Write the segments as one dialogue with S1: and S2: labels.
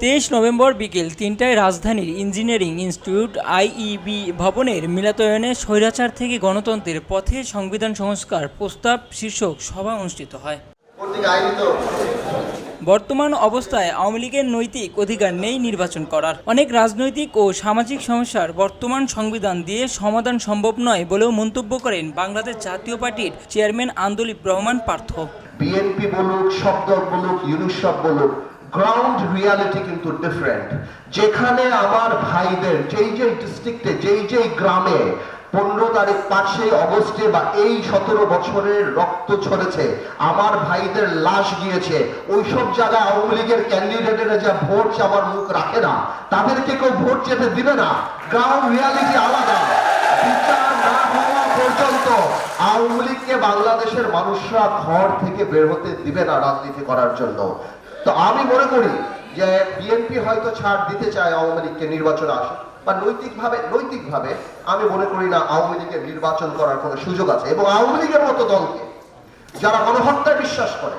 S1: তেইশ নভেম্বর বিকেল তিনটায় রাজধানীর ইঞ্জিনিয়ারিং ইনস্টিটিউট আইইবি ভবনের মিলাতয়নে স্বৈরাচার থেকে গণতন্ত্রের পথে সংবিধান সংস্কার প্রস্তাব শীর্ষক সভা অনুষ্ঠিত হয়। বর্তমান অবস্থায় আওয়ামী লীগের নৈতিক অধিকার নেই নির্বাচন করার। অনেক রাজনৈতিক ও সামাজিক সমস্যার বর্তমান সংবিধান দিয়ে সমাধান সম্ভব নয় বলেও মন্তব্য করেন বাংলাদেশ জাতীয় পার্টির চেয়ারম্যান আন্দোলিব রহমান পার্থ।
S2: বিএনপি বলুক শব্দ বলুক ইউনিসব বলুক গ্রাউন্ড রিয়ালিটি কিন্তু ডিফারেন্ট যেখানে আমার ভাইদের, যেই যেই ডিস্ট্রিক্টে যেই যেই গ্রামে পনেরো তারিখ পাঁচই অগস্টে বা এই সতেরো বছরের রক্ত ছড়েছে আমার ভাইদের লাশ গিয়েছে। ওইসব জায়গায় আওয়ামী লীগের ক্যান্ডিডেটেরা যা ভোট চাবার মুখ রাখে না, তাদেরকে কেউ ভোট যেতে দিবে না। গ্রাউন্ড রিয়ালিটি আলাদা। পর্যন্ত আওয়ামী লীগকে বাংলাদেশের মানুষরা ঘর থেকে বের হতে দিবে না রাজনীতি করার জন্য। তো আমি মনে করি যে বিএনপি হয়তো ছাড় দিতে চায় আওয়ামী লীগকে নির্বাচনে আসে। বা নৈতিকভাবে নৈতিকভাবে আমি মনে করি না আওয়ামী লীগের নির্বাচন করার কোনো সুযোগ আছে এবং আওয়ামী লীগের মতো দলকে যারা গণহত্যায় বিশ্বাস করে,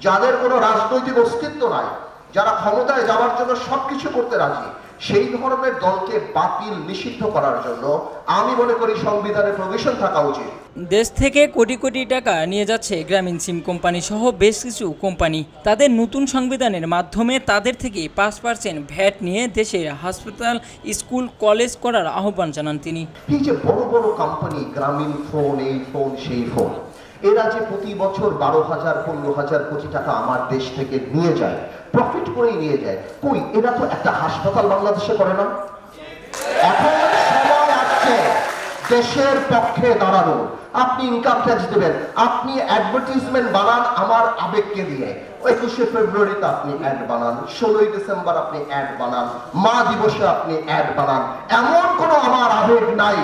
S2: যাদের কোনো রাজনৈতিক অস্তিত্ব নাই, যারা ক্ষমতায় যাওয়ার জন্য সবকিছু করতে রাজি সেই ধরনের দলকে বাতিল নিষিদ্ধ করার জন্য আমি মনে করি সংবিধানে প্রভিশন থাকা উচিত।
S1: দেশ থেকে কোটি কোটি টাকা নিয়ে যাচ্ছে গ্রামীণ সিম কোম্পানি সহ বেশ কিছু কোম্পানি। তাদের নতুন সংবিধানের মাধ্যমে তাদের থেকে পাঁচ পার্সেন্ট ভ্যাট নিয়ে দেশের হাসপাতাল স্কুল কলেজ করার আহ্বান জানান তিনি।
S2: এই যে বড় বড় কোম্পানি গ্রামীণ ফোন এই ফোন সেই ফোন এরা যে প্রতি বছর বারো হাজার, পনেরো হাজার কোটি টাকা আমার দেশ থেকে নিয়ে যায় প্রফিট করেই নিয়ে যায়। কই, এরা তো একটা হাসপাতাল বাংলাদেশে করে না? এখন সময় আসছে, দেশের পক্ষে দাঁড়ানো। আপনি ইনকাম ট্যাক্স দেবেন, আপনি অ্যাডভার্টিজমেন্ট বানান আমার আবেগকে দিয়ে। একুশে ফেব্রুয়ারিতে আপনি অ্যাড বানান, ষোলোই ডিসেম্বর আপনি অ্যাড বানান, মা দিবসে আপনি অ্যাড বানান। এমন কোনো আমার আবেগ নাই,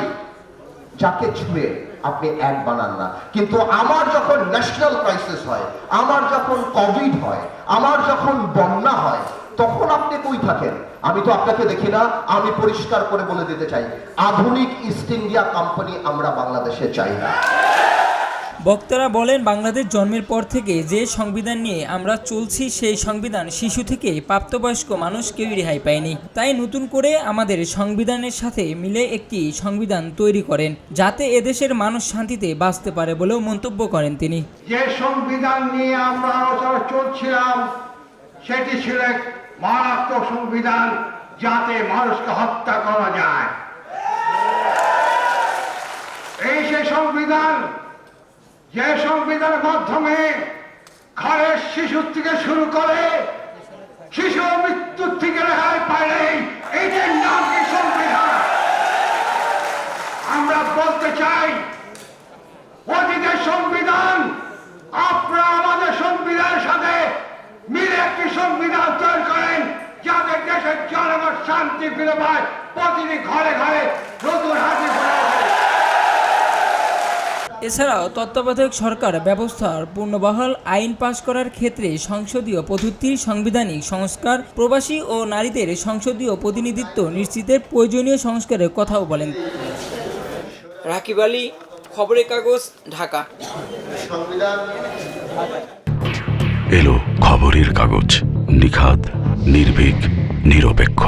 S2: যাকে ছুঁয়ে আপনি অ্যাড বানান না। কিন্তু আমার যখন ন্যাশনাল ক্রাইসিস হয়, আমার যখন কোভিড হয়, আমার যখন বন্যা হয়, তখন আপনি কই থাকেন? আমি তো আপনাকে দেখি না, আমি পরিষ্কার করে বলে দিতে চাই। আধুনিক ইস্ট ইন্ডিয়া কোম্পানি আমরা বাংলাদেশে চাই না।
S1: বক্তারা বলেন, বাংলাদেশ জন্মের পর থেকে যে সংবিধান নিয়ে আমরা চলছি, সেই সংবিধান শিশু থেকে প্রাপ্তবয়স্ক মানুষ কেউই রেহাই পায়নি। তাই নতুন করে আমাদের সংবিধানের সাথে মিলে একটি সংবিধান তৈরি করেন, যাতে এদেশের মানুষ শান্তিতে বাঁচতে পারে বলেও মন্তব্য করেন তিনি।
S3: যে সংবিধান নিয়ে আমরা আলোচনা চলছিলাম, সেটি ছিল মারাত্মক সংবিধান যাতে মানুষকে হত্যা করা যায়। এই সে সংবিধান যে সংবিধানের মাধ্যমে ঘরের শিশুর থেকে শুরু করে শিশু মৃত্যুর থেকে রেহাই পাইলে এইটার নাম কি সংবিধান আমরা বলতে চাই, অতীতের সংবিধান, আপনারা আমাদের সংবিধানের সাথে মিলে একটি সংবিধান তৈরি করেন, যাতে দেশের জনগণ শান্তি ফিরে পায়, প্রতিটি ঘরে ঘরে নতুন হাতে।
S1: এছাড়াও তত্ত্বাবধায়ক সরকার ব্যবস্থার পূর্ণবহাল আইন পাশ করার ক্ষেত্রে সংসদীয় পদ্ধতির সাংবিধানিক সংস্কার প্রবাসী ও নারীদের সংসদীয় প্রতিনিধিত্ব নিশ্চিতের প্রয়োজনীয় সংস্কারের কথাও বলেন। রাকিব আলী খবরের কাগজ ঢাকা।
S2: সংবিধান
S4: এলো খবরের কাগজ নিখাত নির্ভীক নিরপেক্ষ।